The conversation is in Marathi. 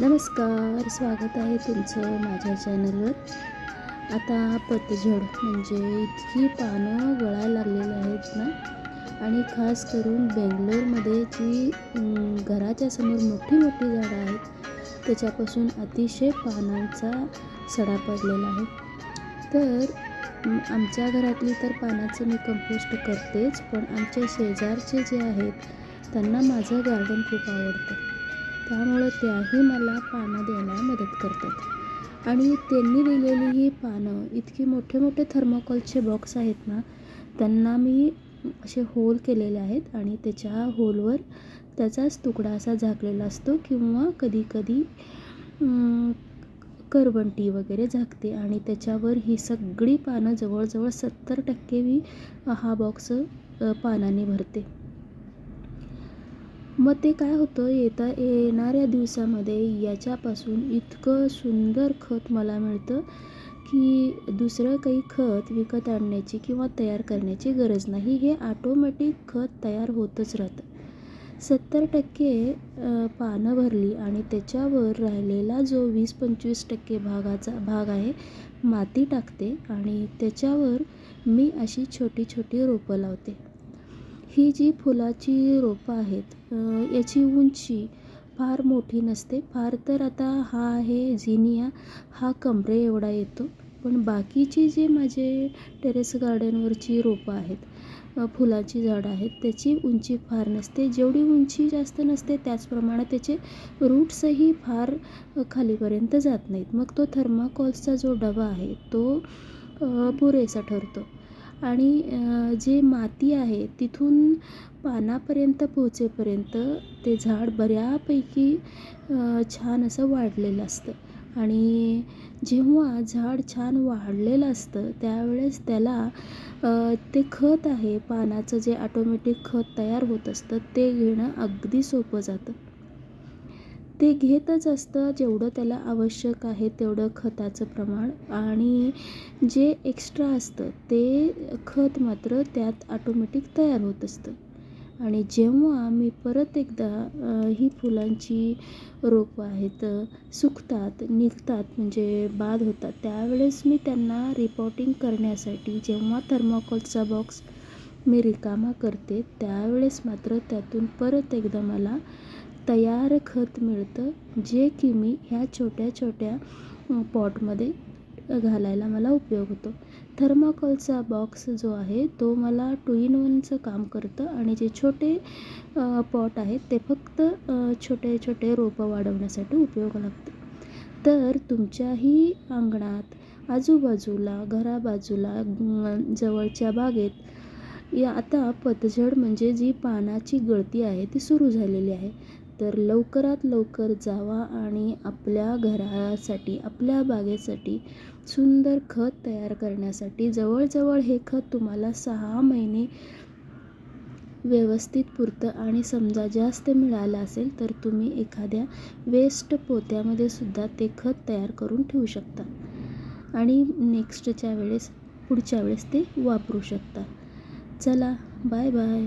नमस्कार स्वागत आहे तुमचं माझ्या चॅनलवर आता पतझड म्हणजे इतकी पानं गळायला लागलेली आहेत ना? आणि खास करून बेंगलोरमध्ये जी घराच्या समोर मोठी मोठी झाडं आहेत त्याच्यापासून अतिशय पानांचा सडा पडलेला आहे. तर आमच्या घरातली तर पानाचं मी कंपोस्ट करतेच पण आमच्या शेजारचे जे आहेत त्यांना माझं गार्डन खूप आवडतं. त्यामुळं त्याही मला पानं द्यायला मदत करतात. आणि त्यांनी दिलेली ही पानं इतकी मोठे मोठे थर्मोकॉलचे बॉक्स आहेत ना त्यांना मी असे होल केलेले आहेत आणि त्याच्या होलवर त्याचाच तुकडा असा झाकलेला असतो किंवा कधी कधी करवंटी वगैरे झाकते आणि त्याच्यावर ही सगळी पानं जवळजवळ सत्तर टक्के मी हा बॉक्स पानाने भरते. मग ते काय होतं? येता येणाऱ्या दिवसामध्ये याच्यापासून इतकं सुंदर खत मला मिळतं की दुसरं काही खत विकत आणण्याची किंवा तयार करण्याची गरज नाही. हे ऑटोमॅटिक खत तयार होतच राहतं. सत्तर टक्के पानं भरली आणि त्याच्यावर राहिलेला जो वीस पंचवीस टक्के भागाचा भाग आहे माती टाकते आणि त्याच्यावर मी अशी छोटी छोटी रोपं लावते. ही जी फुलाची रोपं आहेत याची उंची फार मोठी नसते. फार तर आता हा आहे झिनिया हा कमरे एवढा येतो. पण बाकीचे जे माझे टेरेस गार्डनवरची रोपं आहेत फुलाची झाडं आहेत त्याची उंची फार नसते. जेवढी उंची जास्त नसते त्याचप्रमाणे त्याचे रूट्सही फार खालीपर्यंत जात नाहीत. मग तो थर्माकॉल्सचा जो डबा आहे तो पुरेसा ठरतो. आणि जे माती आहे तिथून पानापर्यंत पोहोचेपर्यंत ते झाड बऱ्यापैकी छान असं वाढलेलं असतं. आणि जेव्हा झाड छान वाढलेलं असतं त्यावेळेस त्याला ते खत आहे पानाचं जे ऑटोमॅटिक खत तयार होत असतं ते घेणं अगदी सोपं जातं. ते घेतच असतं. जेवढं त्याला आवश्यक आहे तेवढं खताचं प्रमाण. आणि जे एक्स्ट्रा असतं ते खत मात्र त्यात ऑटोमॅटिक तयार होत असतं. आणि जेव्हा मी परत एकदा ही फुलांची रोपं आहेत सुकतात निघतात म्हणजे बाद होतात त्यावेळेस मी त्यांना रिपोर्टिंग करण्यासाठी जेव्हा थर्माकोलचा बॉक्स मी रिकामा करते त्यावेळेस मात्र त्यातून परत एकदा मला तयार खत मिळतं जे की मी ह्या छोट्या छोट्या पॉटमध्ये घालायला मला उपयोग होतो. थर्माकोलचा बॉक्स जो आहे तो मला टू इन वनचं काम करतं आणि जे छोटे पॉट आहेत ते फक्त छोटे छोटे रोपं वाढवण्यासाठी उपयोग लागतं. तर तुमच्याही अंगणात आजूबाजूला घराबाजूला जवळच्या बागेत या आता पतझड म्हणजे जी पानाची गळती आहे ती सुरू झालेली आहे. तर लवकरात लवकर जावा आणि आपल्या घरासाठी आपल्या बागेसाठी सुंदर खत तयार करण्यासाठी जवळजवळ हे खत तुम्हाला सहा महिने व्यवस्थित पुरतं आणि समजा जास्त मिळालं असेल तर तुम्ही एखाद्या वेस्ट पोत्यामध्ये सुद्धा ते खत तयार करून ठेवू शकता आणि नेक्स्टच्या वेळेस पुढच्या वेळेस ते वापरू शकता. चला बाय बाय.